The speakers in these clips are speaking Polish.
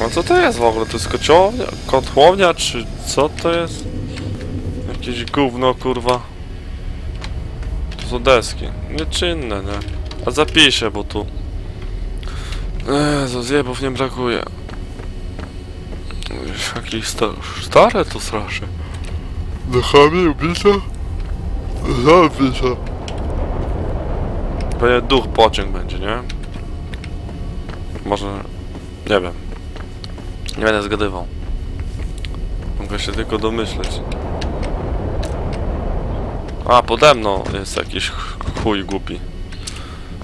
No co to jest w ogóle? To jest kociołownia? Kotłownia czy co to jest? Jakieś gówno kurwa. To są deski. Nieczynne, nie? A zapiszę, bo tu... Jezu, zjebów nie brakuje. Jakieś sta stare to strasznie. Dechami ubite? Zabite. Pewnie duch pociąg będzie, nie? Może... Nie wiem. Nie będę zgadywał. Mogę się tylko domyśleć. A, pode mną jest jakiś ch- chuj głupi.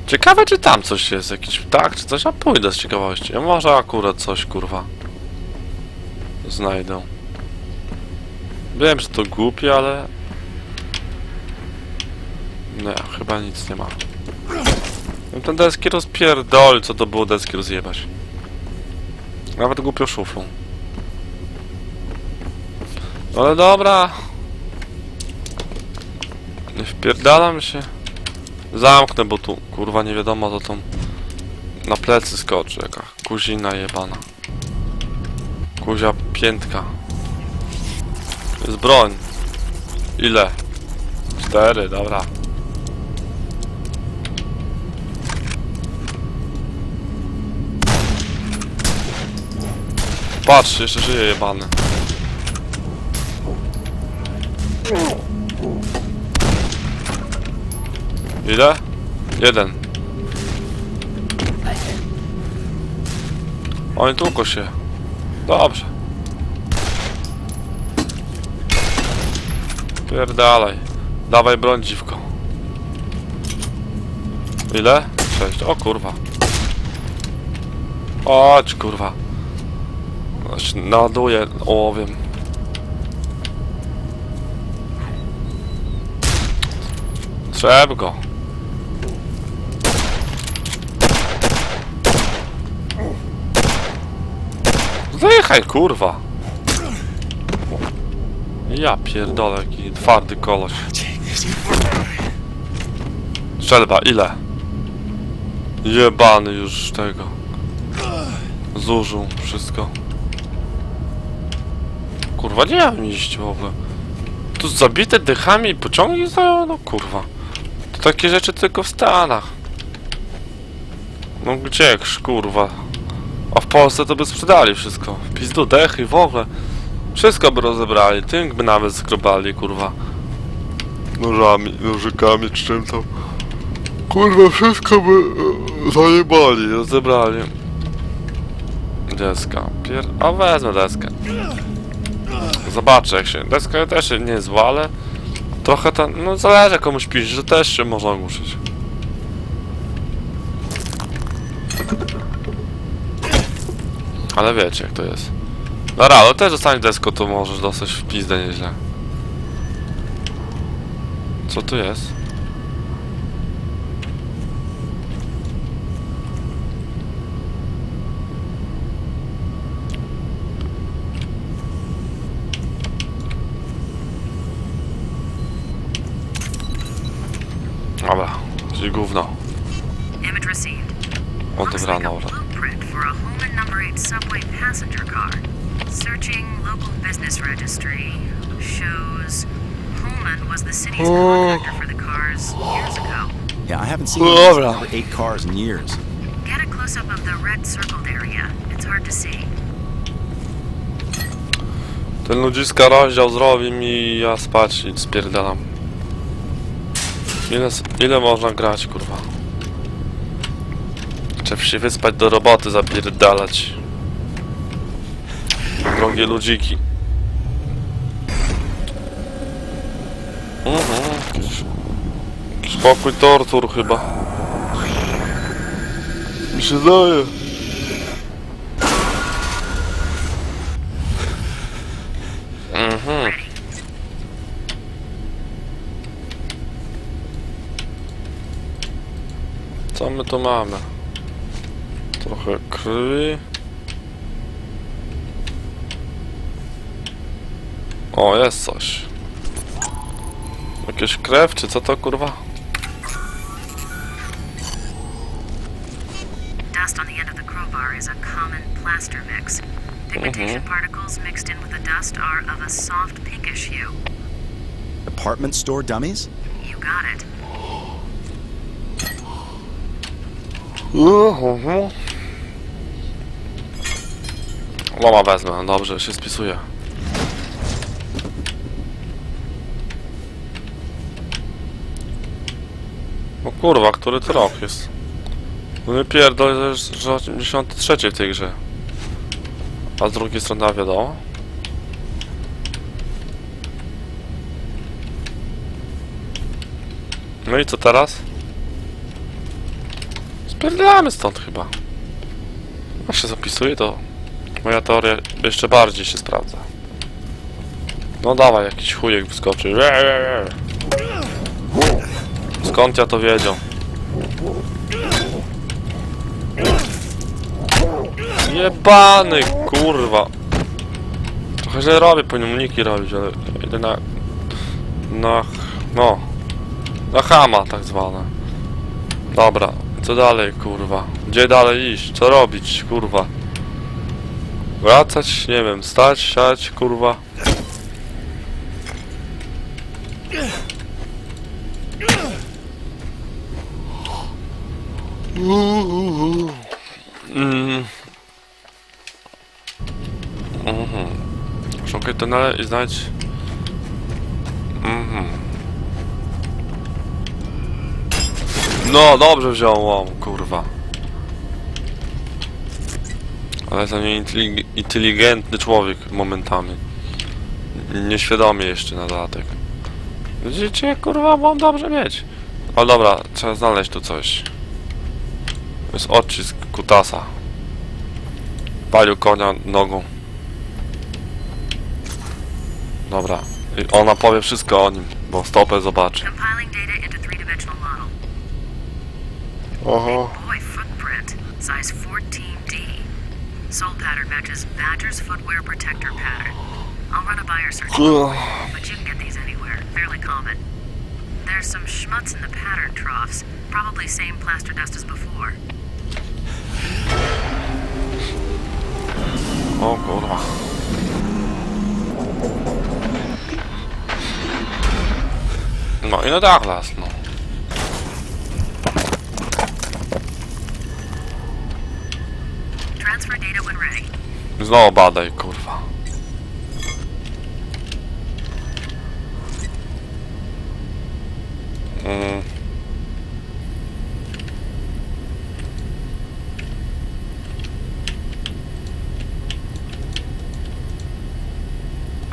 Ciekawe, czy tam coś jest, jakiś ptak, czy coś, a pójdę z ciekawości. A może akurat coś, kurwa. Znajdę. Wiem, że to głupie, ale... Nie, chyba nic nie ma. Ten deski rozpierdol, co to było deski rozjebać. Nawet głupio szufą. Ale dobra. Nie wpierdalam się. Zamknę, bo tu kurwa nie wiadomo co tą na plecy skoczy jaka kuzina jebana. Kuzia piętka. Jest broń. Ile? Cztery, dobra. Patrz, jeszcze żyje jebany. Ile? Jeden. Oni tłuką się. Dobrze. Pierdalaj. Dawaj broń dziwko. Ile? Sześć. O kurwa. Chodź kurwa. Aż Naładuję ołowiem. Trzeba go. Zajechaj, kurwa. Ja pierdolę, jaki twardy koloś. Strzelba, ile? Jebany już tego. Zużył wszystko. Kurwa, nie mam iść w ogóle. Tu zabite dychami pociągi stoją? No kurwa. To takie rzeczy tylko w Stanach. No gdzie, kurwa? A w Polsce to by sprzedali wszystko. Pizdu dechy w ogóle. Wszystko by rozebrali. Tynk by nawet skrobali, kurwa. Nożami, nożykami czy czym tam. Kurwa, wszystko by e, zajebali, rozebrali. Deska. Pier... A wezmę deskę. Zobaczę jak się. Deska też nie jest zła, ale trochę ta. No zależy komuś pisze, że też się można ogłuszyć. Ale wiecie jak to jest. Dobra, ale też dostaniesz desko, to możesz dostać w pizdę nieźle. Co tu jest? Shows Holman was the city's Oh. Yeah, I haven't seen Oh, bro. number eight cars in years. Get a close up of the red circled area. It's hard to see. Ten ludziska rozdział zrobi mi ja spać i spierdalam. Ile, ile można grać, kurwa? Trzeba się wyspać do roboty, zapierdalać. Drogie ludziki. Mhm. Spokój tortur chyba. Mi się daje. Mhm. Co my tu mamy? Trochę krwi. O, jest coś. Jakieś krew, czy co to kurwa? Dust on the end of the crowbar. is a common plaster mix. Pigmentation particles mixed in with the dust are of a soft pinkish hue. Department store dummies? You got it. Loma wezmę, dobrze, się spisuje. O kurwa, który to rok jest? No nie pierdolę, że 83 w tej grze. A z drugiej strony wiadomo. No i co teraz? Spierdolamy stąd chyba. Jak się zapisuje, to moja teoria jeszcze bardziej się sprawdza. No dawaj, jakiś chujek wyskoczy. Skąd ja to wiedział? Jebany, kurwa. Trochę źle robię, powinien uniki robić, ale idę na... Na... no... Na hama tak zwane. Dobra, co dalej, kurwa? Gdzie dalej iść? Co robić, kurwa? Wracać? Nie wiem, stać, siać, kurwa. Mm. Mhm. Szukaj tunele i znajdź... Mhm. No, dobrze wziąłem, kurwa. Ale to nie intelig- inteligentny człowiek momentami. N- Nieświadomy jeszcze na dodatek. Widzicie, kurwa, mam dobrze mieć. O dobra, trzeba znaleźć tu coś. Jest odcisk kutasa. Palił konia nogą. Dobra. I ona powie wszystko o nim, bo stopę zobaczy. Uh-huh. Oho. Boy, footprint. Size 14D. Sole pattern matches Badger's footwear protector pattern. I'll run a buyer search, but you can get these anywhere. Fairly common. There's some schmutz in the pattern troughs. Probably same plaster dust as before. Oh, o kurwa. No i na dach las, no. Transfer Znowu badaj, kurwa. Mm.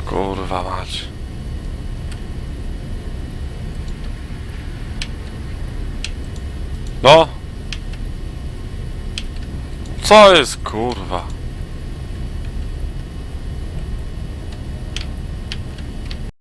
Kurwa mać. No. Co jest kurwa?